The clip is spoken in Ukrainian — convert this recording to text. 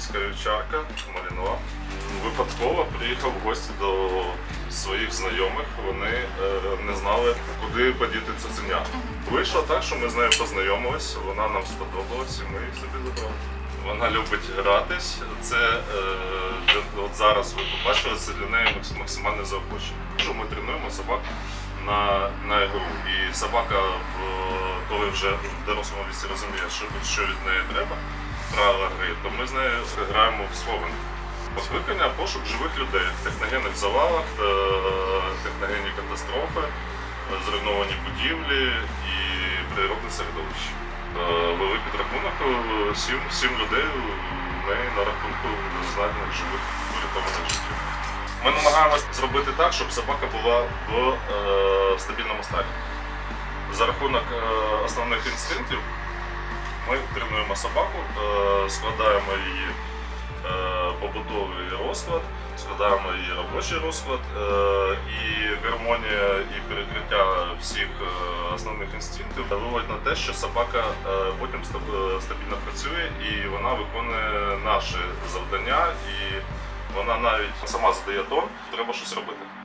Київська вівчарка Малінова. Випадково приїхав в гості до своїх знайомих. Вони е, не знали, куди подіти цуценя. Вийшло так, що ми з нею познайомились, вона нам сподобалась, і ми її собі забрали. Вона любить гратись. Це е, от зараз ви побачили, це для неї макс- максимальне заохочення. Ми тренуємо собак на, на ігру. І собака, в- коли вже в дорослому віці розуміє, що, що від неї треба, правила гри, то ми з нею граємо в схованки. Покликання пошук живих людей в техногенних завалах, е, техногенні катастрофи, е, зруйновані будівлі і природне середовище. Е, Вели підрахунок е, сім, сім людей у неї на рахунку знайдених живих врятованих життів. Ми намагаємося зробити так, щоб собака була в е, стабільному стані. За рахунок е, основних інстинктів ми тренуємо собаку, е, складаємо її е, побутовий розклад, складаємо її робочий розклад, е, і гармонія і перекриття всіх основних інстинктів виводить на те, що собака потім стабільно працює і вона виконує наші завдання, і вона навіть сама задає тон, треба щось робити.